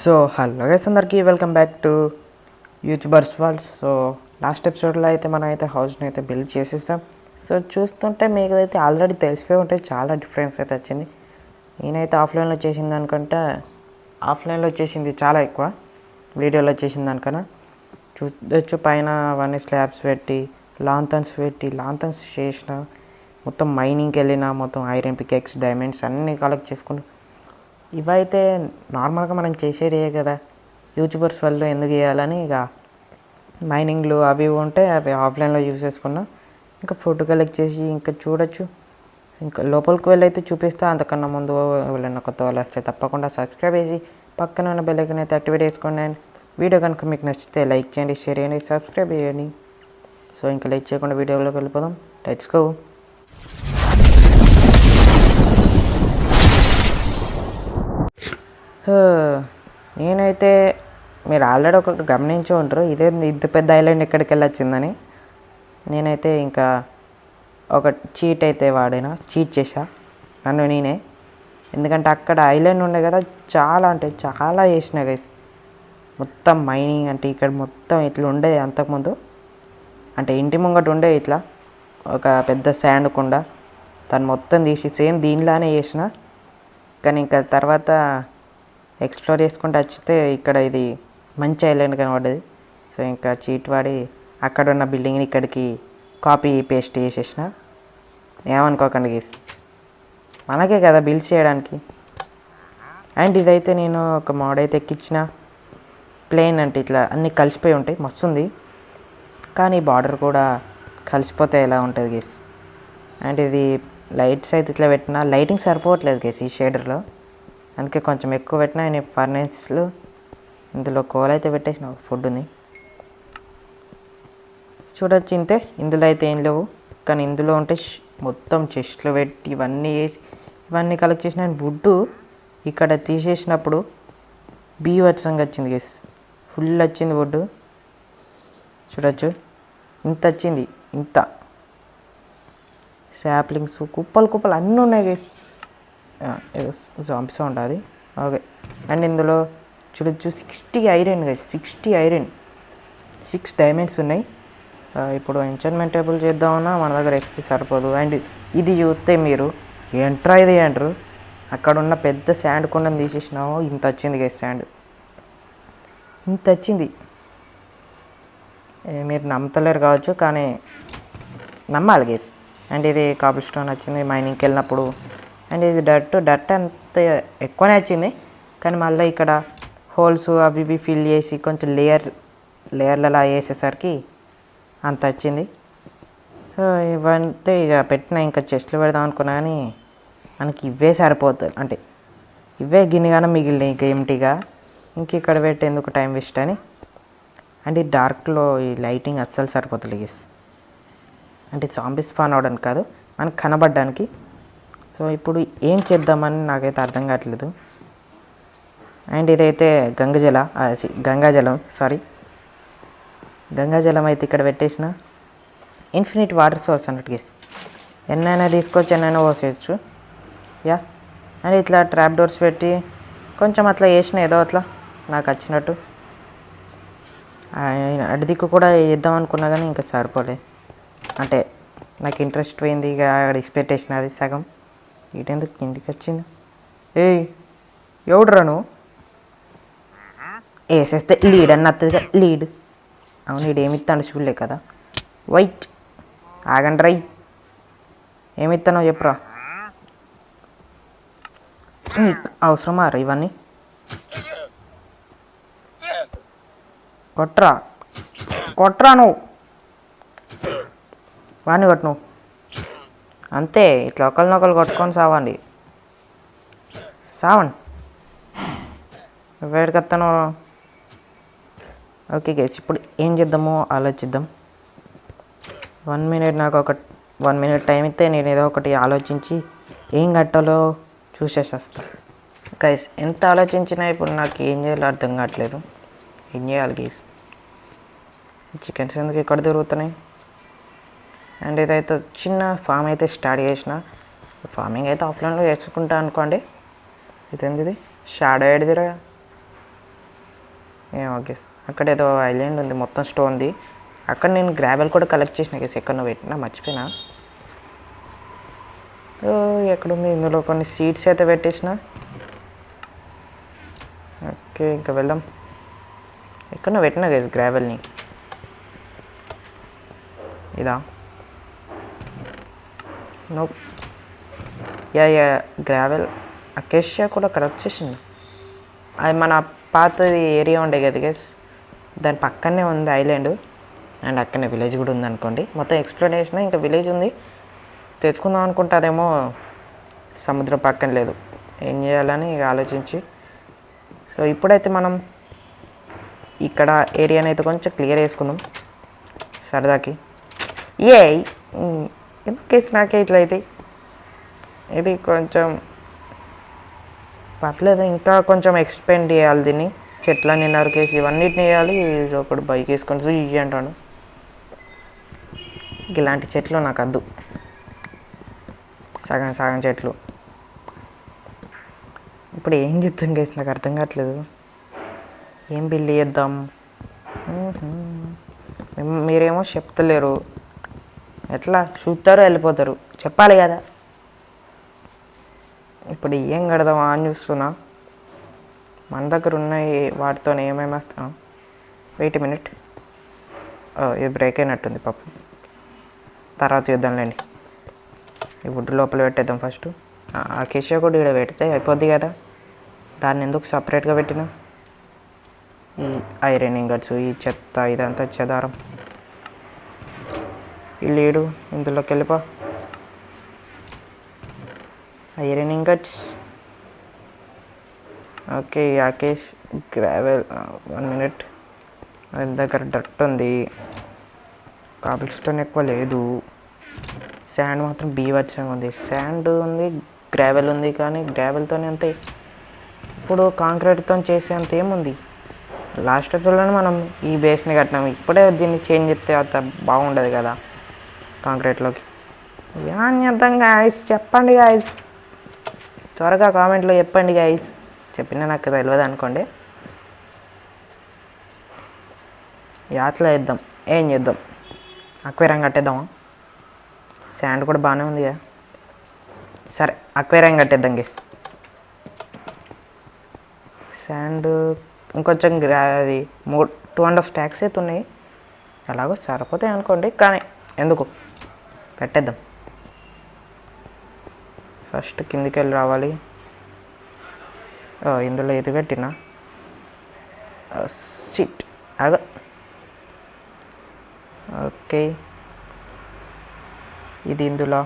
So hello guys అందరికీ welcome back to YouTubers walls so last ఎపిసోడ్లో అయితే మనం అయితే హౌస్ని అయితే బిల్డ్ చేసేసాం. సో చూస్తుంటే మీకు అయితే ఆల్రెడీ తెలిసిపోయి ఉంటే చాలా డిఫరెన్స్ అయితే వచ్చింది. నేనైతే ఆఫ్లైన్లో చేసింది అనుకుంటే ఆఫ్లైన్లో చేసింది చాలా ఎక్కువ. వీడియోలో చేసిన దానికన్నా చూడొచ్చు పైన అవన్నీ స్లాబ్స్ పెట్టి లాంతన్స్ పెట్టి లాంతన్స్ చేసిన మొత్తం మైనింగ్కి వెళ్ళిన మొత్తం ఐరన్ పికెక్స్ డైమండ్స్ అన్నీ కలెక్ట్ చేసుకుంటూ ఇవైతే నార్మల్గా మనం చేసేదే కదా. యూట్యూబర్స్ వాళ్ళు ఎందుకు చేయాలని ఇక మైనింగ్లు అవి ఇవి ఉంటే అవి ఆఫ్లైన్లో యూజ్ చేసుకున్నా ఇంకా ఫోటో కలెక్ట్ చేసి ఇంకా చూడొచ్చు. ఇంకా లోపలికి వెళ్ళైతే చూపిస్తా అంతకన్నా ముందు ఎవరైనా కొత్త వాళ్ళు వస్తే తప్పకుండా సబ్స్క్రైబ్ చేసి పక్కన ఉన్న బెల్లైకన్ అయితే యాక్టివేట్ చేసుకోండి. అండ్ వీడియో కనుక మీకు నచ్చితే లైక్ చేయండి షేర్ చేయండి సబ్స్క్రైబ్ చేయండి. సో ఇంకా లైక్ చేయకుండా వీడియోలోకి వెళ్ళిపోదాం. Let's go. నేనైతే మీరు ఆల్రెడీ ఒకటి గమనించి ఉంటారు. ఇదే ఇంత పెద్ద ఐలాండ్ ఎక్కడికి వెళ్ళొచ్చిందని. నేనైతే ఇంకా ఒక చీట్ అయితే వాడినా చీట్ చేశా. నన్ను నేనే. ఎందుకంటే అక్కడ ఐలాండ్ ఉండే కదా చాలా అంటే చాలా చేసిన గైస్ మొత్తం మైనింగ్ అంటే ఇక్కడ మొత్తం ఇట్లా ఉండే అంతకుముందు. అంటే ఇంటి ముంగట ఉండే ఇట్లా. ఒక పెద్ద శాండ్ కుండ. దాన్ని మొత్తం తీసి సేమ్ దీనిలానే చేసిన. కానీ ఇంకా తర్వాత ఎక్స్ప్లోర్ చేసుకుంటూ వచ్చితే ఇక్కడ ఇది మంచి ఐలాండ్ కనబడ్డది. సో ఇంకా చీట్ వాడి అక్కడ ఉన్న బిల్డింగ్ని ఇక్కడికి కాపీ పేస్ట్ చేసేసిన. ఏమనుకోకండి గీస్. మనకే కదా బిల్డ్ చేయడానికి. అండ్ ఇదైతే నేను ఒక మోడ్ అయితే ఎక్కించిన ప్లేన్ అంటే ఇట్లా అన్నీ కలిసిపోయి ఉంటాయి. మస్తు ఉంది కానీ బార్డర్ కూడా కలిసిపోతే ఎలా ఉంటుంది గేస్? అండ్ ఇది లైట్స్ అయితే ఇట్లా పెట్టినా. లైటింగ్ సరిపోవట్లేదు గేస్ ఈ షేడర్లో. అందుకే కొంచెం ఎక్కువ పెట్టినా ఆయన ఫర్నెన్స్లు ఇందులో కోల్ అయితే పెట్టేసిన ఫుడ్ని చూడొచ్చు ఇంతే ఇందులో అయితే ఏం లేవు. కానీ ఇందులో ఉంటే మొత్తం చెస్ట్లు పెట్టి ఇవన్నీ వేసి ఇవన్నీ కలెక్ట్ చేసిన వుడ్ ఇక్కడ తీసేసినప్పుడు బీవత్సంగా వచ్చింది గెస్ ఫుల్ వచ్చింది వుడ్ చూడొచ్చు. ఇంత వచ్చింది ఇంత. శాప్లింగ్స్ కుప్పలు కుప్పలు అన్నీ ఉన్నాయి గేస్ ఏదో జాంపి సౌండ్ అది. ఓకే. అండ్ ఇందులో చూడొచ్చు సిక్స్టీ ఐరన్ కదా సిక్స్టీ ఐరన్ సిక్స్ డైమండ్స్ ఉన్నాయి. ఇప్పుడు ఎంచర్మెంట్ టేబుల్ చేద్దామన్నా మన దగ్గర ఎక్స్పీ సరిపోదు. అండ్ ఇది చూస్తే మీరు ఎంట్రా ఇది అంటారు. అక్కడ ఉన్న పెద్ద శాండ్ కొండను తీసేసినాము ఇంత వచ్చింది కదా శాండ్ ఇంత వచ్చింది. మీరు నమ్మతలేరు కావచ్చు కానీ నమ్మాలి గేస్ అండ్ ఇది కాబుల్ స్టోన్ వచ్చింది మైనింగ్కి వెళ్ళినప్పుడు అండ్ ఇది డట్ డట్ అంత ఎక్కువనే వచ్చింది. కానీ మళ్ళీ ఇక్కడ హోల్స్ అవి ఇవి ఫిల్ చేసి కొంచెం లేయర్ లేయర్లలో వేసేసరికి అంత వచ్చింది. సో ఇవంతే ఇక పెట్టిన ఇంకా చెస్ట్లు పెడదాం అనుకున్నా కానీ మనకి ఇవే సరిపోతుంది అంటే ఇవే గిన్నెగానే మిగిలినాయి ఇంకా ఎంటీగా. ఇంక ఇక్కడ పెట్టేందుకు టైం వేస్ట్ అని. అండ్ ఈ డార్క్లో ఈ లైటింగ్ అస్సలు సరిపోతుంది గీస్ అంటే జాంబీ పాన్ అవడానికి కాదు మనకు కనబడడానికి. సో ఇప్పుడు ఏం చేద్దామని నాకైతే అర్థం కావట్లేదు. అండ్ ఇదైతే గంగజల సి- గంగాజలం సారీ. గంగాజలం అయితే ఇక్కడ పెట్టేసిన. ఇన్ఫినిట్ వాటర్ సోర్స్ అన్నట్టు గేస్ ఎన్నైనా తీసుకొచ్చి ఎన్నైనా పోసేయచ్చు. యా. అండ్ ఇట్లా ట్రాప్ డోర్స్ పెట్టి కొంచెం అట్లా వేసిన ఏదో అట్లా నాకు వచ్చినట్టు. అడిదిక్కు అటు దిక్కు కూడా వేద్దాం అనుకున్నా కానీ ఇంకా సరిపోలే. అంటే నాకు ఇంట్రెస్ట్ పోయింది ఇక అక్కడ ఇసిపెట్టేసిన అది సగం. వీటెందుకు కిందికి వచ్చింది? ఏయ్ ఎవడురా నువ్వు? వేసేస్తే లీడ్ అని నత్తదిగా లీడ్ అవును ఈడు ఏమిస్తాడు చూడలే కదా. వైట్ ఆగండి రై. ఏమిస్తానో చెప్పురా. అవసరమా రా ఇవన్నీ? కొట్రా. కొట్రా నువ్వు. వాణ్ణి కొట్టు నువ్వు. అంతే ఇట్లా ఒకరినొకరు కొట్టుకొని సావండి. సావండి. వేడికత్తను ఓకే గేస్ ఇప్పుడు ఏం చేద్దామో ఆలోచిద్దాం. వన్ మినిట్ నాకు ఒక వన్ మినిట్ టైం ఇస్తే నేను ఏదో ఒకటి ఆలోచించి ఏం కట్టాలో చూసేసి గైస్ ఎంత ఆలోచించినా ఇప్పుడు నాకు ఏం చేయాలో అర్థం కావట్లేదు. ఏం చేయాలి గైస్ చికెన్స్ ఎందుకు ఇక్కడ దొరుకుతున్నాయి అండ్ ఇదైతే చిన్న ఫామ్ అయితే స్టార్ట్ చేసిన. ఫార్మింగ్ అయితే ఆఫ్లైన్లో చేసుకుంటా అనుకోండి. ఇదేంది ఇది? షాడో ఏడిదిరా ఏం ఓకే అక్కడ ఏదో ఐలాండ్ ఉంది మొత్తం స్టోన్ది అక్కడ నేను గ్రావెల్ కూడా కలెక్ట్ చేసిన గేస్ ఎక్కడ నువ్వు పెట్టినా మర్చిపోయినా. ఓ, ఎక్కడుంది? ఇందులో కొన్ని సీడ్స్ అయితే పెట్టేసిన. ఓకే ఇంకా వెళ్దాం. ఎక్కడ నువ్వు పెట్టినా కదా గ్రావెల్ని ఇదా? No yeah yeah gravel acacia కూడా అక్కడ వచ్చేసింది. అది మన పాతది ఏరియా ఉండే కదా గెస్ దాని పక్కనే ఉంది ఐలాండ్ అండ్ అక్కడనే విలేజ్ కూడా ఉంది అనుకోండి. మొత్తం ఎక్స్ప్లెనేషన్ ఇంకా విలేజ్ ఉంది. తెచ్చుకుందాం అనుకుంటే అదేమో సముద్రం పక్కన లేదు. ఏం చేయాలని ఇక ఆలోచించి. సో ఇప్పుడైతే మనం ఇక్కడ ఏరియాని అయితే కొంచెం క్లియర్ చేసుకుందాం. సరదాకి. ఏ కేసు నాకే ఇట్లా ఇది? ఇది కొంచెం పర్లేదు ఇంకా కొంచెం ఎక్స్పెండ్ చేయాలి దీన్ని. చెట్లన్నీ నరికేసి ఇవన్నిటిని వేయాలి. ఒకడు బైక్ వేసుకొని సుయ్యి అంటాడు. ఇలాంటి చెట్లు నాకు వద్దు. సగం సగం చెట్లు. ఇప్పుడు ఏం చెప్తాం కేసు నాకు అర్థం కావట్లేదు. ఏం బిల్లు చేద్దాం? మీరేమో చెప్తలేరు. ఎట్లా? చూస్తారో వెళ్ళిపోతారు. చెప్పాలి కదా. ఇప్పుడు ఏం కడదామా అని చూస్తున్నా. మన దగ్గర ఉన్నాయి వాటితో ఏమేమి వెయిట్ మినిట్ ఇది బ్రేక్ అయినట్టుంది పాపం. తర్వాత చూద్దాంలేండి ఈ వుడ్ లోపల పెట్టేద్దాం ఫస్ట్ ఆ కిషా కూడా ఇక్కడ పెడితే అయిపోద్ది కదా. దాన్ని ఎందుకు సపరేట్గా పెట్టినా? ఈ ఐరన్ ఇంగట్స్ ఈ చెత్త ఇదంతా చెదారం ఈ లీడు ఇందులోకి వెళ్ళిపో. ఐరన్ ఇంగట్స్ ఓకే యాకేష్ గ్రావెల్ వన్ మినిట్. ఆయన దగ్గర డట్ ఉంది. కాబుల్ స్టోన్ ఎక్కువ లేదు. శాండ్ మాత్రం బీవచ్చంగా ఉంది. శాండ్ ఉంది గ్రావెల్ ఉంది కానీ గ్రావెల్తోనే అంతే. ఇప్పుడు కాంక్రీట్తో చేసే అంత ఏముంది? లాస్ట్ ఎపిసోడ్లోనే మనం ఈ బేస్ని కట్టినాం. ఇప్పుడే దీన్ని చేంజ్ చేస్తే అంత బాగుండదు కదా. కాంక్రీట్లోకి. ఏం చేద్దాం గాయస్ చెప్పండి గాయస్ త్వరగా కామెంట్లో చెప్పండి గాయస్ చెప్పినా నాకు తెలియదు అనుకోండి. యాత్లో వేద్దాం. ఏం చేద్దాం? అక్వేరియం కట్టేద్దామా? శాండ్ కూడా బాగానే ఉంది కదా సరే అక్వేరియం కట్టేద్దాం గేస్ శాండ్ ఇంకొంచెం గ్రా అది మూడు టూ అండ్ హాఫ్ ట్యాక్స్ అయితే ఉన్నాయి. ఎలాగో సరిపోతాయి అనుకోండి కానీ ఎందుకు? పెట్టేద్దాం ఫస్ట్ కిందికి వెళ్ళి రావాలి. ఓ, ఇందులో ఇది పెట్టినా సిట్ ఆగ. ఓకే ఇది ఇందులో.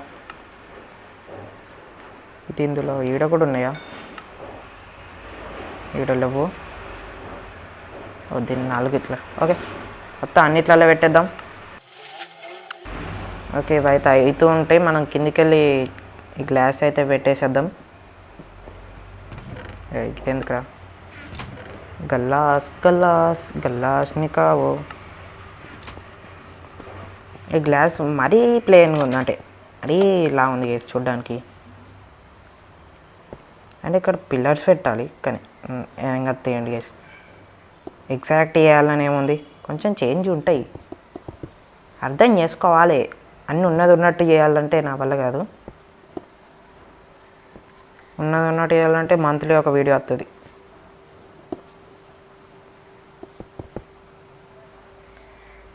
ఇది ఇందులో. ఈడ కూడా ఉన్నాయా? ఈడ లేవు. దీన్ని నాలుగు ఇట్లా. ఓకే మొత్తం అన్నిట్లలో పెట్టేద్దాం. ఓకే ఇవి అయితే అవుతూ ఉంటాయి మనం కిందికి వెళ్ళి ఈ గ్లాస్ అయితే పెట్టేసేద్దాం. ఎందుకురా గల్లాస్ గల్లాస్ గల్లాస్ని కావు. ఈ గ్లాస్ మరీ ప్లెయిన్గా ఉంది అంటే మరీ ఇలా ఉంది గేస్ చూడడానికి. అంటే ఇక్కడ పిల్లర్స్ పెట్టాలి కానీ ఉమ్, ఏం తీయండి గేస్ ఎగ్జాక్ట్ చేయాలని ఏముంది కొంచెం చేంజ్ ఉంటాయి. అర్థం చేసుకోవాలి. అన్నీ ఉన్నది ఉన్నట్టు చేయాలంటే నా వల్ల కాదు. ఉన్నది ఉన్నట్టు చేయాలంటే మంత్లీ ఒక వీడియో వస్తుంది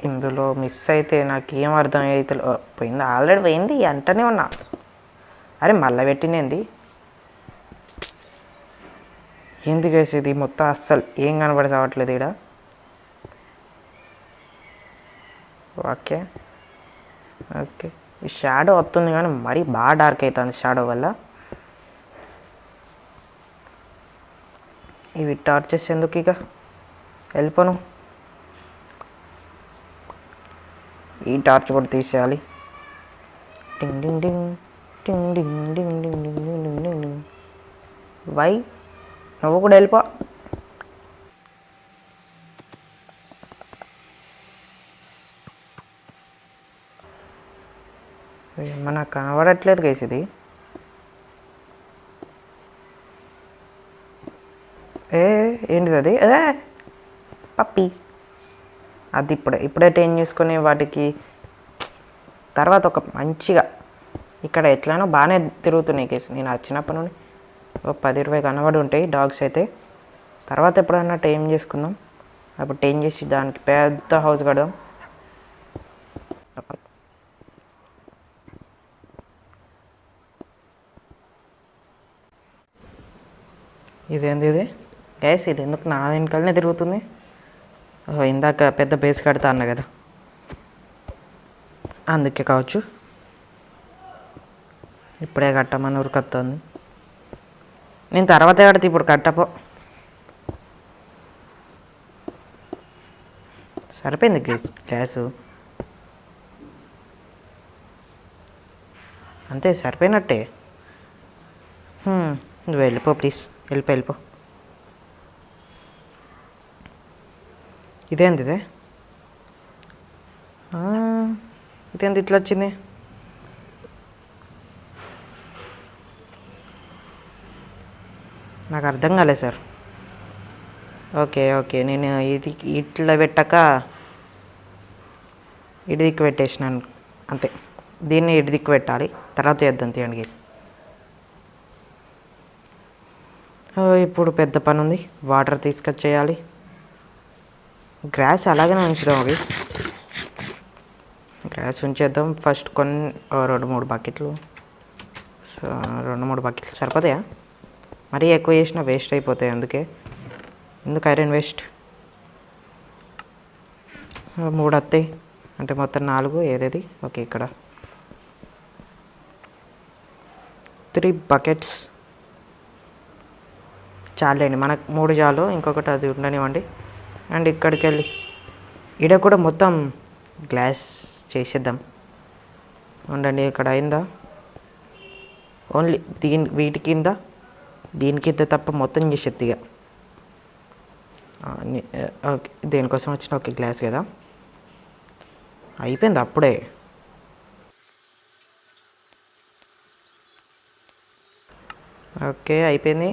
ఇందులో మిస్ అయితే నాకు ఏం అర్థం అయితే పోయింది? ఆల్రెడీ పోయింది అంటనే ఉన్నా. అరే మళ్ళీ పెట్టినేంది ఎందుకు వేసేది? మొత్తం అస్సలు ఏం కనబడి చావట్లేదు ఇక్కడ ఓకే. ఓకే షాడో వస్తుంది కానీ మరీ బాగా డార్క్ అవుతుంది షాడో వల్ల ఇవి టార్చెస్ ఎందుకు ఇక వెళ్ళిపోను ఈ టార్చ్ కూడా తీసేయాలి టింగ్ డింగ్ డింగ్ టింగ్ డింగ్ డింగ్ డింగ్ డింగ్ డింగ్ డింగ్ డింగ్ డింగ్ వై నువ్వు కూడా వెళ్ళిపో మన కనబడట్లేదు కేసు ఇది. ఏ ఏంటిది అది? ఏ పప్పి. అది ఇప్పుడే ఇప్పుడే టేన్ చేసుకుని వాటికి తర్వాత ఒక మంచిగా ఇక్కడ ఎట్లానో బాగానే తిరుగుతున్నాయి కేసు నేను వచ్చినప్పటి నుండి ఒక పది ఇరవై కనబడి ఉంటాయి డాగ్స్ అయితే. తర్వాత ఎప్పుడైనా టైం చేసుకుందాం. అప్పుడు టైం చేసి దానికి పెద్ద హౌస్ కడదాం. ఇదేంది ఇది? గ్యాస్ ఇది ఎందుకు నా వెనకాలనే తిరుగుతుంది? ఇందాక పెద్ద బేస్ కడతా అన్న కదా. అందుకే కావచ్చు. ఇప్పుడే కట్టమని ఉరికొస్తుంది నేను తర్వాత కడితే ఇప్పుడు కట్టపో. సరిపోయింది గ్యాస్ గ్యాసు. అంతే సరిపోయినట్టే. నువ్వు వెళ్ళిపో ప్లీజ్ వెళ్ళిపో వెళ్ళిపో ఇదేంది ఇదే? ఇదేంది ఇట్లా వచ్చింది? నాకు అర్థం కాలేదు సార్. Okay okay. నేను ఇది ఇట్లా పెట్టాక ఇటు దిక్కు పెట్టేసినాను. అంతే. దీన్ని ఇటు దిక్కు పెట్టాలి. తర్వాత చేద్దాం తీయండి గీస్ ఇప్పుడు పెద్ద పని ఉంది వాటర్ తీసుకొచ్చేయాలి. గ్రాస్ అలాగనే ఉంచుదాం అవి గ్రాస్ ఉంచేద్దాం. ఫస్ట్ కొన్ని రెండు మూడు బకెట్లు రెండు మూడు బకెట్లు సరిపోతాయా? మరీ ఎక్కువ చేసినా వేస్ట్ అయిపోతాయి అందుకే. ఎందుకు ఐరన్ వేస్ట్ మూడు వస్తాయి అంటే మొత్తం నాలుగు ఏదేది? ఓకే ఇక్కడ. త్రీ బకెట్స్ చాలండి. మనకు మూడు చాలు ఇంకొకటి అది ఉండనివ్వండి. అండ్ ఇక్కడికి వెళ్ళి ఈడ కూడా మొత్తం గ్లాస్ చేసేద్దాం. ఉండండి ఇక్కడ అయిందా? ఓన్లీ దీని వీటి కింద దీని కింద తప్ప మొత్తం చేసేది ఇక. ఓకే దేనికోసం వచ్చిన ఒక గ్లాస్ కదా. అయిపోయింది అప్పుడే. ఓకే అయిపోయింది.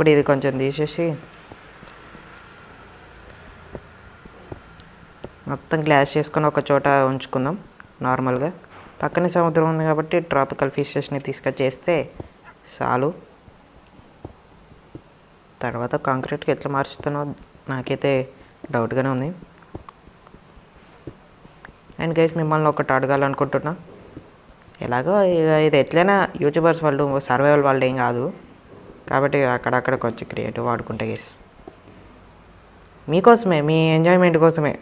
ఇప్పుడు ఇది కొంచెం తీసేసి మొత్తం గ్లాస్ చేసుకొని ఒక చోట ఉంచుకుందాం నార్మల్గా. పక్కనే సముద్రం ఉంది కాబట్టి ట్రాపికల్ ఫిషెస్ని తీసుకొచ్చేస్తే చాలు. తర్వాత కాంక్రీట్కి ఎట్లా మార్చుతానో నాకైతే డౌట్గానే ఉంది. అండ్ గైస్ మిమ్మల్ని ఒకటి అడగాలనుకుంటున్నా. ఎలాగో ఇక ఇది ఎట్లయినా యూట్యూబర్స్ వాళ్ళు సర్వైవల్ వాళ్ళు ఏం కాదు. కాబట్టి అక్కడక్కడ కొంచెం క్రియేటివ్ వాడుకుంటా గైస్ మీకోసమే మీ ఎంజాయ్మెంట్ కోసమే.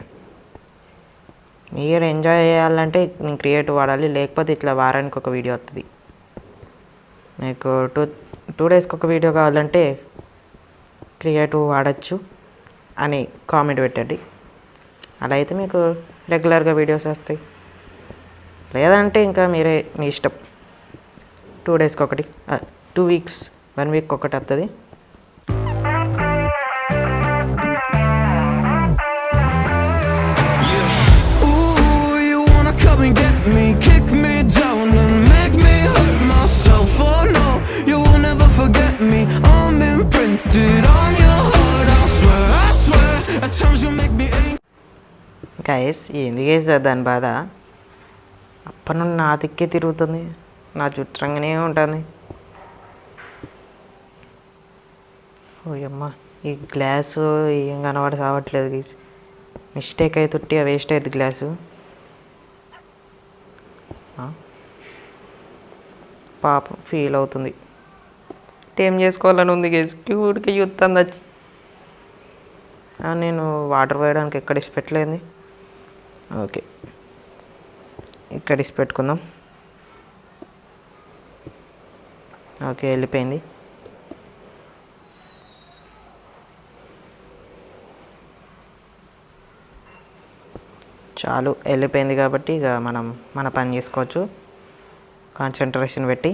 మీరు ఎంజాయ్ చేయాలంటే నేను క్రియేటివ్ వాడాలి లేకపోతే ఇట్లా వారానికి ఒక వీడియో వస్తుంది మీకు టూ టూ డేస్కి ఒక వీడియో కావాలంటే క్రియేటివ్ వాడచ్చు అని కామెంట్ పెట్టండి. అలా అయితే మీకు రెగ్యులర్గా వీడియోస్ వస్తాయి. లేదంటే ఇంకా మీరే మీ ఇష్టం. టూ డేస్కి ఒకటి టూ వీక్స్ వన్ వీక్ ఒకటి వస్తుంది గైస్ ఏంది గేస్ దాని బాధ? అప్పటి నుండి నా దిక్కే తిరుగుతుంది. నా చుట్టంగానే ఉంటుంది. ఓయమ్మ ఈ గ్లాసు ఏం కనబడి సావట్లేదు గీస్. మిస్టేక్ అయితే ఉట్టి వేస్ట్ అయింది గ్లాసు. పాపం ఫీల్ అవుతుంది. ఏం చేసుకోవాలని ఉంది గేస్? క్యూట్గా చూస్తుంది వచ్చి నేను వాటర్ పోయడానికి ఎక్కడ ఇసి పెట్టలేదు. ఓకే. ఇక్కడ ఇసి పెట్టుకుందాం. ఓకే వెళ్ళిపోయింది. చాలు వెళ్ళిపోయింది కాబట్టి ఇక మనం మన పని చేసుకోవచ్చు. కాన్సన్ట్రేషన్ పెట్టి.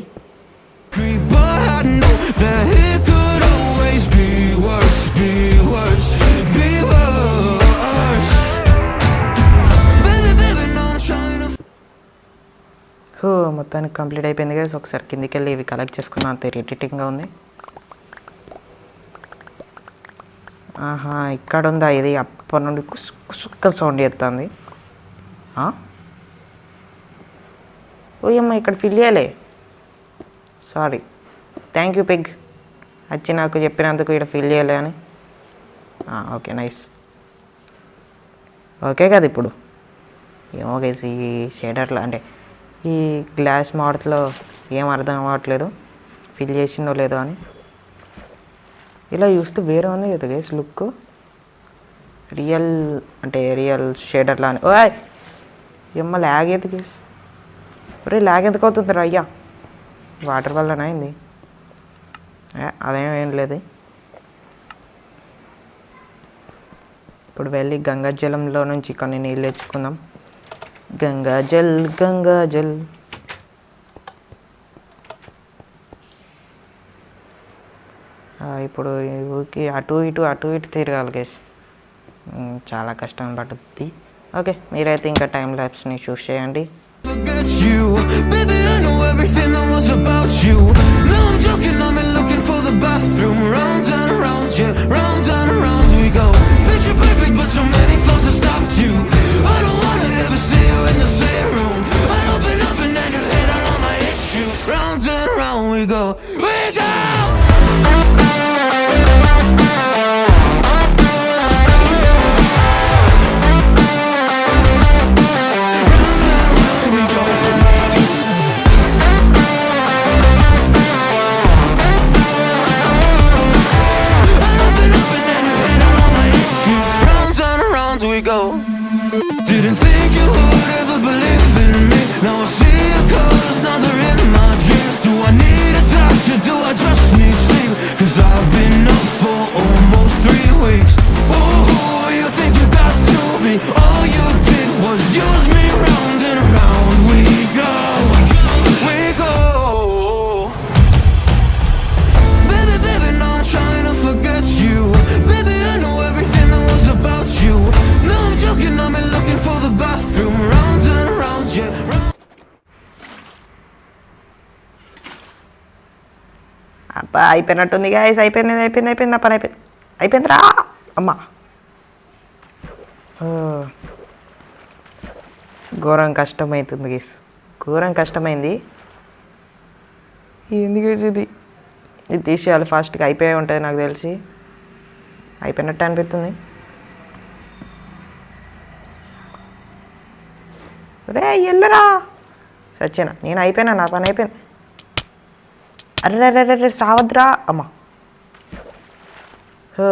హో మొత్తానికి కంప్లీట్ అయిపోయింది కదా. ఒకసారి కిందికి వెళ్ళి ఇవి కలెక్ట్ చేసుకున్నా. అంత ఇరిటేటింగ్గా ఉంది. ఆహా ఇక్కడ ఉందా ఇది? అప్పటి నుండి కుస్ కుసుక్క సౌండ్ చేస్తుంది ఓయమ్మ ఇక్కడ ఫిల్ చేయలే. సారీ థ్యాంక్ యూ పిగ్ వచ్చి నాకు చెప్పినందుకు ఇక్కడ ఫిల్ చేయలే అని. ఓకే నైస్ ఓకే కదా ఇప్పుడు? ఏమో గేసి ఈ షేడర్లో అంటే ఈ గ్లాస్ మోడల్లో ఏం అర్థం అవ్వట్లేదు. ఫిల్ చేసిందో లేదో అని. ఇలా చూస్తే వేరే ఉంది కదా గేస్ లుక్ రియల్ అంటే రియల్ షేడర్లా అని. ఓయ్! ఎమ్మ ల్యాగ్ అయితే గేస్ ఒరే ల్యాగ్ ఎందుకు అవుతుంది అయ్యా. వాటర్ వల్లనా అయింది? అదేం ఏం లేదు. ఇప్పుడు వెళ్ళి గంగాజలంలో నుంచి కొన్ని నీళ్ళు తెచ్చుకుందాం. గంగాజల్ గంగాజల్. ఇప్పుడు ఊరికి అటు ఇటు అటు ఇటు తిరగాలి గేస్. చాలా కష్టం పడుతుంది ఓకే మీరైతే ఇంకా టైం ల్యాబ్స్ని చూస్ చేయండి forget you. Baby, I know everything that was about you. No, I'm joking, I'm in looking for the bathroom. Round అయిపోయినట్టుంది గాయస్ అయిపోయింది అయిపోయింది అయిపోయింది నా పని అయిపోయింది అయిపోయిందిరా. అమ్మా. ఘోరం కష్టమవుతుంది గేస్ ఘోరం కష్టమైంది. ఏంది ఇది? ఇది తీసేయాలి ఫాస్ట్గా అయిపోయి ఉంటుంది నాకు తెలిసి. అయిపోయినట్టు అనిపిస్తుంది. రే ఎల్లరా. సచ్చిన. నేను అయిపోయినా నా పని అయిపోయింది. అరే సావద్రా అమ్మా. హో.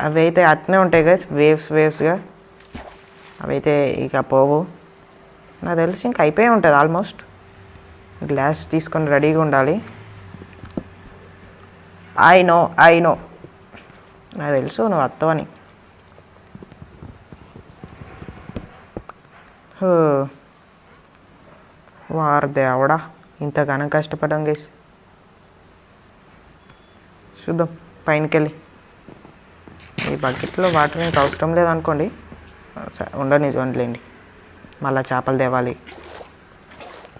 అవి అయితే అట్నే ఉంటాయి కదా వేవ్స్ వేవ్స్గా అవి అయితే ఇక పోవు. నాకు తెలిసి ఇంక అయిపోయి ఉంటుంది ఆల్మోస్ట్ గ్లాస్ తీసుకొని రెడీగా ఉండాలి. ఐ నో ఐ నో నాకు తెలుసు నువ్వు వస్తావని హో. వారు దేవుడా ఇంతగానం కష్టపడడం గేస్ చూద్దాం పైనకెళ్ళి. ఈ బకెట్లో వాటర్ మీకు అవసరం లేదనుకోండి ఉండని చూడలేండి మళ్ళా చేపలు తేవాలి.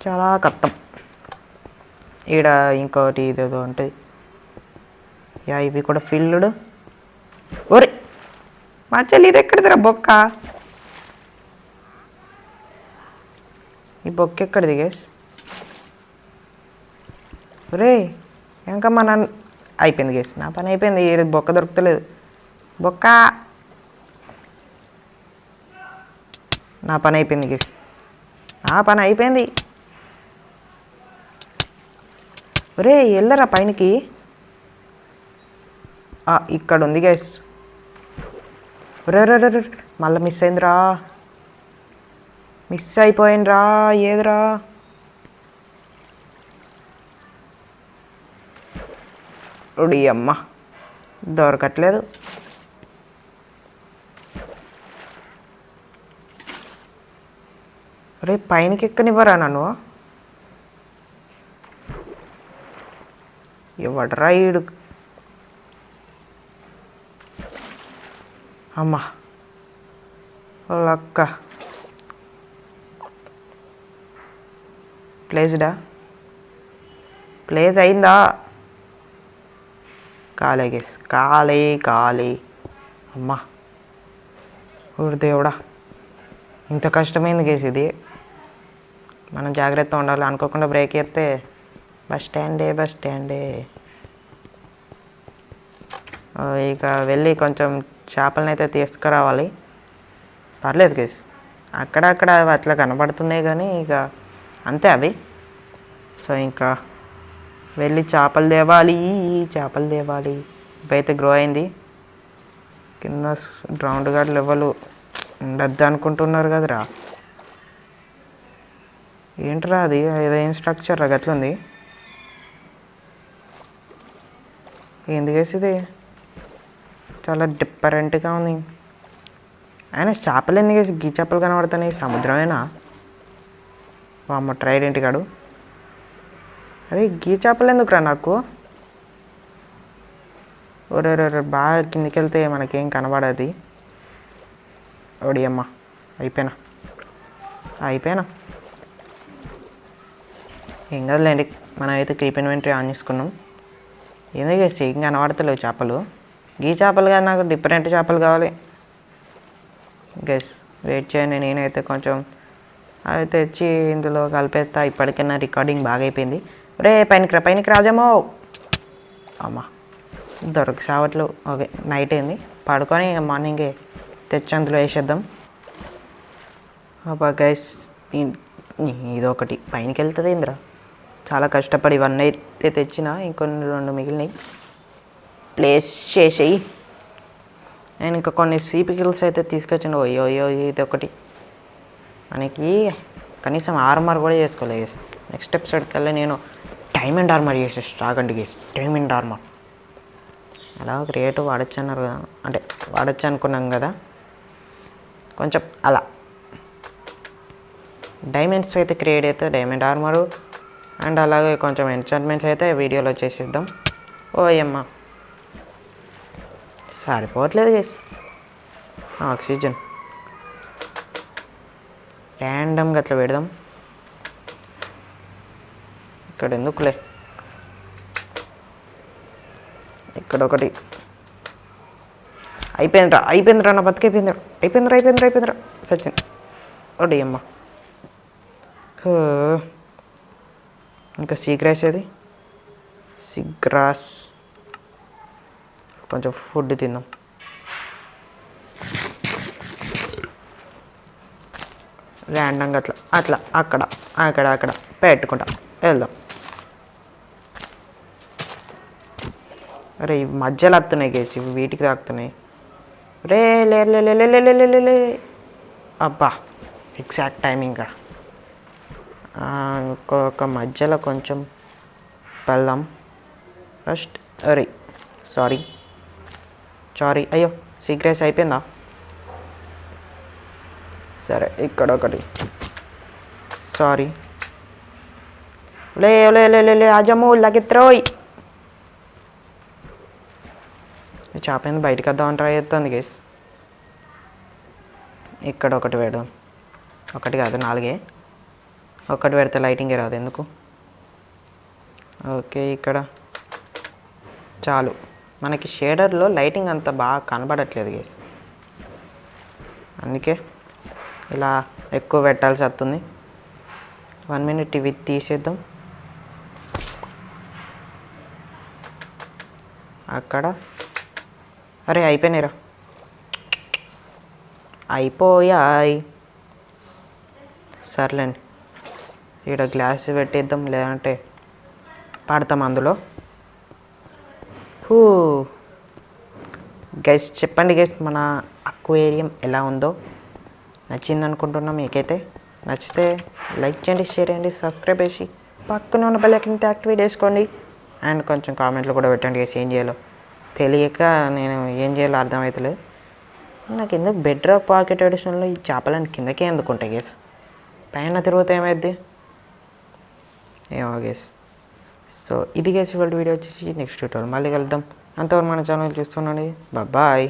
చాలా కష్టం. ఈడ ఇంకోటి ఇదేదో ఉంటుంది యా ఇవి కూడా ఫిల్డ్ ఒరే! మా చెల్లి ఇది ఎక్కడిదిరా బొక్క? ఈ బొక్క ఎక్కడిది గేస్ రే ఇంకా మన అయిపోయింది గేస్ నా పని అయిపోయింది ఏది బొక్క దొరుకుతలేదు. బొక్క! నా పని అయిపోయింది గేస్ నా పని అయిపోయింది. ఒరే వెళ్ళరా పైనకి? ఇక్కడ ఉంది గేస్ ఒరే మళ్ళీ మిస్ అయిందిరా. మిస్ అయిపోయిందిరా ఏదిరా? ఉడి అమ్మ దొరకట్లేదు. రే పైనకి ఎక్కనివ్వరా నన్ను? ఇవ్వడరా ఈడు? అమ్మా. లక్క ప్లేస్డా? ప్లేస్ అయిందా? కాలే గేస్ కాలే కాలే. అమ్మా. ఊరు దేవుడా. ఇంత కష్టమైంది గేస్ ఇది. మనం జాగ్రత్త ఉండాలి. అనుకోకుండా బ్రేక్ చేస్తే బస్ స్టాండే బస్ స్టాండే. ఇక వెళ్ళి కొంచెం చేపలను అయితే తీసుకురావాలి. పర్లేదు గేస్. అక్కడక్కడ అవి అట్లా కనబడుతున్నాయి కానీ ఇక అంతే అవి. సో ఇంకా వెళ్ళి చేపలు తేవాలి చేపలు తేవాలి. ఇప్పుడైతే గ్రో అయింది. కింద గ్రౌండ్ గార్డ్ లెవెల్ ఉండద్దు అనుకుంటున్నారు కదరా. ఏంట్రా అది? ఏదేం స్ట్రక్చర్ రా? గట్లుంది ఎందుకు వేసింది? చాలా డిఫరెంట్గా ఉంది. ఆయన చేపలు ఎందుకు వేసి గీ చేపలు కనబడుతున్నాయి? సముద్రమేనా? వామ్మ ట్రైడెంట్ కాడు అరే గీ చేపలు ఎందుకురా నాకు ఒరే ఒరే బాగా కిందికి వెళ్తే మనకేం కనబడది. ఓడి అమ్మ అయిపోయినా. అయిపోయినా. ఏం కదలేండి మనం అయితే క్రీప్ ఇన్వెంటరీ ఆన్ చేసుకున్నాం. ఎందుకు వేసి ఏం కనబడతలేవు చేపలు? గీ చేపలు కాదు నాకు డిఫరెంట్ చేపలు కావాలి. గెస్ వెయిట్ చేయండి నేనైతే కొంచెం అవి తెచ్చి ఇందులో కలిపేస్తా. ఇప్పటికైనా రికార్డింగ్ బాగా అయిపోయింది రే పైనకి రా పైనకి రాజమో. అమ్మా దొరక సావట్లు ఓకే నైట్ అయింది. పడుకొని ఇక మార్నింగే తెచ్చి అందులో వేసేద్దాం. అబ్బా గైస్ ఇదొకటి. పైనకి వెళ్తుంది ఇంద్ర. చాలా కష్టపడి ఇవన్నీ అయితే తెచ్చిన ఇంకొన్ని రెండు మిగిలినాయి. ప్లేస్ చేసేయి. నేను ఇంకా కొన్ని సీపికిల్స్ అయితే తీసుకొచ్చిన. ఓయో అయ్యో ఇది ఒకటి మనకి కనీసం ఆర్మర్ కూడా చేసుకోలేదు నెక్స్ట్ ఎపిసోడ్కి వెళ్ళి నేను డైమండ్ ఆర్మర్ చేసేసి రాగండి గేస్ డైమండ్ ఆర్మర్ అలా క్రియేట్ వాడచ్చు అన్నారు కదా. అంటే వాడచ్చు అనుకున్నాం కదా. కొంచెం అలా. డైమండ్స్ అయితే క్రియేట్ అయితే డైమండ్ ఆర్మరు అండ్ అలాగే కొంచెం ఎంచర్మెంట్స్ అయితే వీడియోలో చేసేద్దాం. ఓయమ్మా. సరిపోవట్లేదు గేస్ ఆక్సిజన్ ర్యాండమ్గా అట్లా పెడదాం. ఇక్కడ ఎందుకులే ఇక్కడ ఒకటి అయిపోయిందిరా అయిపోయిందిరా నా బతికైపోయిందిరా అయిపోయిందిరా. అయిపోయిందిరా అయిపోయిందిరా సచిన్. ఒకటి అమ్మ. ఇంకా సీగ్రాస్ ఏది సిగ్రాస్ కొంచెం ఫుడ్ తిందాం. ర్యాండంగా అట్లా అట్లా అక్కడ అక్కడ అక్కడ. పెట్టుకుంటా. వెళ్దాం. అరే ఇవి మధ్యలో వస్తున్నాయి కేసు ఇవి వీటికి తాకుతున్నాయి రే లే లే అబ్బా ఎగ్జాక్ట్ టైమింగ్ ఇంకా ఇంకొక మధ్యలో కొంచెం వెళ్దాం ఫస్ట్ అరే సారీ సారీ అయ్యో సీక్రెస్ అయిపోయిందా సరే ఇక్కడ ఒకటి సారీ లే లే లే లే అజము లగిత్రోయ్ షాప్ అయింది బయటకు వద్దామని ట్రై చేస్తుంది గేస్ ఇక్కడ ఒకటి పెడదాం ఒకటి కాదు నాలుగే. ఒకటి పెడితే లైటింగే రాదు ఎందుకు? ఓకే ఇక్కడ. చాలు. మనకి షేడర్లో లైటింగ్ అంత బాగా కనబడట్లేదు గేస్ అందుకే ఇలా ఎక్కువ పెట్టాల్సి వస్తుంది. వన్ మినిట్ ఇవి తీసేద్దాం. అక్కడ అరే అయిపోయినాయిరా. అయిపోయాయి. సర్లేండి. ఇక్కడ గ్లాస్ పెట్టేద్దాం లేదంటే పాడతాం అందులో. హూ గైస్ చెప్పండి గైస్ మన అక్వేరియం ఎలా ఉందో. నచ్చింది అనుకుంటున్నాం మీకైతే. నచ్చితే లైక్ చేయండి షేర్ చేయండి సబ్స్క్రైబ్ చేసి పక్కన ఉన్న బెల్ ఐకన్ యాక్టివేట్ చేసుకోండి. అండ్ కొంచెం కామెంట్లు కూడా పెట్టండి గైస్ ఏం చేయాలో. తెలియక నేను ఏం చేయాలో అర్థమవుతలేదు నాకు ఎందుకు బెటర్ రాక్ పాకెట్ ఎడిషన్లో ఈ చేపలని కిందకే ఎందుకుంటాయి గేస్ పైన తిరుగుతా ఏమైద్ది? ఏమో గేస్ సో ఇది గేస్ ఇవాళ వీడియో వచ్చేసి నెక్స్ట్ ట్యూటోరియల్ మళ్ళీ కలుద్దాం. అంతవరకు మన ఛానల్ చూస్తున్నాండి బాయ్